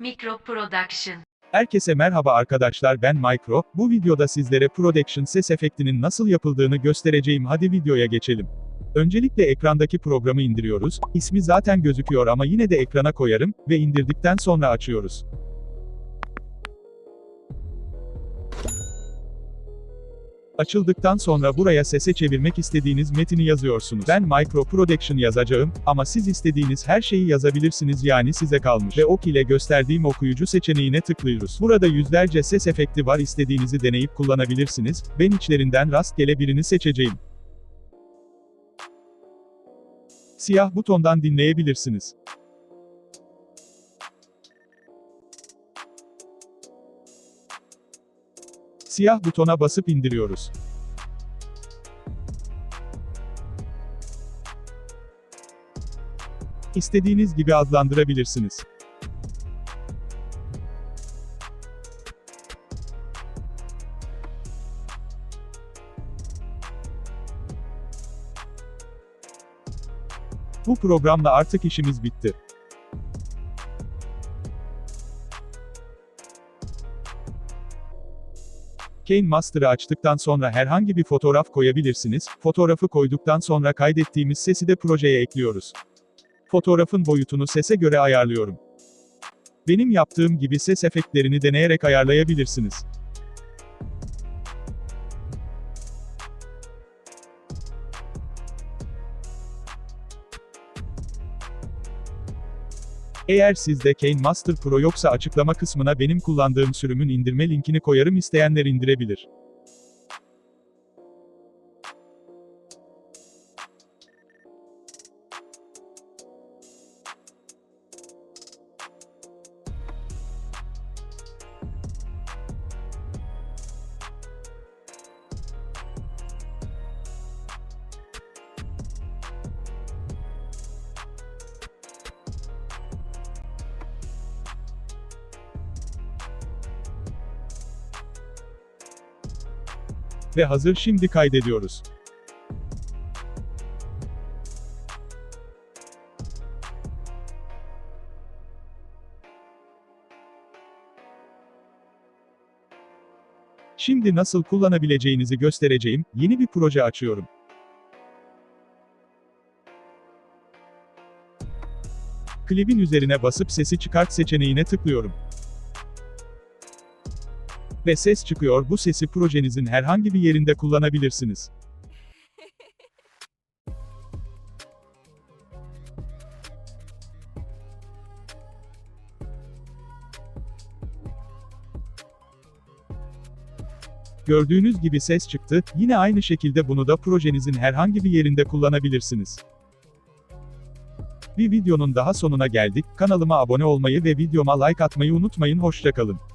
Micro Production. Herkese merhaba arkadaşlar ben Micro, bu videoda sizlere Production ses efektinin nasıl yapıldığını göstereceğim hadi videoya geçelim. Öncelikle ekrandaki programı indiriyoruz, ismi zaten gözüküyor ama yine de ekrana koyarım, ve indirdikten sonra açıyoruz. Açıldıktan sonra buraya sese çevirmek istediğiniz metini yazıyorsunuz. Ben Micro Production yazacağım, ama siz istediğiniz her şeyi yazabilirsiniz yani size kalmış. Ve ok ile gösterdiğim okuyucu seçeneğine tıklıyoruz. Burada yüzlerce ses efekti var istediğinizi deneyip kullanabilirsiniz. Ben içlerinden rastgele birini seçeceğim. Siyah butondan dinleyebilirsiniz. Siyah butona basıp indiriyoruz. İstediğiniz gibi adlandırabilirsiniz. Bu programla artık işimiz bitti. Kane Master'ı açtıktan sonra herhangi bir fotoğraf koyabilirsiniz. Fotoğrafı koyduktan sonra kaydettiğimiz sesi de projeye ekliyoruz. Fotoğrafın boyutunu sese göre ayarlıyorum. Benim yaptığım gibi ses efektlerini deneyerek ayarlayabilirsiniz. Eğer sizde Kane Master Pro yoksa açıklama kısmına benim kullandığım sürümün indirme linkini koyarım isteyenler indirebilir. Ve hazır şimdi kaydediyoruz. Şimdi nasıl kullanabileceğinizi göstereceğim, yeni bir proje açıyorum. Klibin üzerine basıp sesi çıkart seçeneğine tıklıyorum. Ve ses çıkıyor bu sesi projenizin herhangi bir yerinde kullanabilirsiniz. Gördüğünüz gibi ses çıktı, yine aynı şekilde bunu da projenizin herhangi bir yerinde kullanabilirsiniz. Bir videonun daha sonuna geldik, kanalıma abone olmayı ve videoma like atmayı unutmayın hoşçakalın.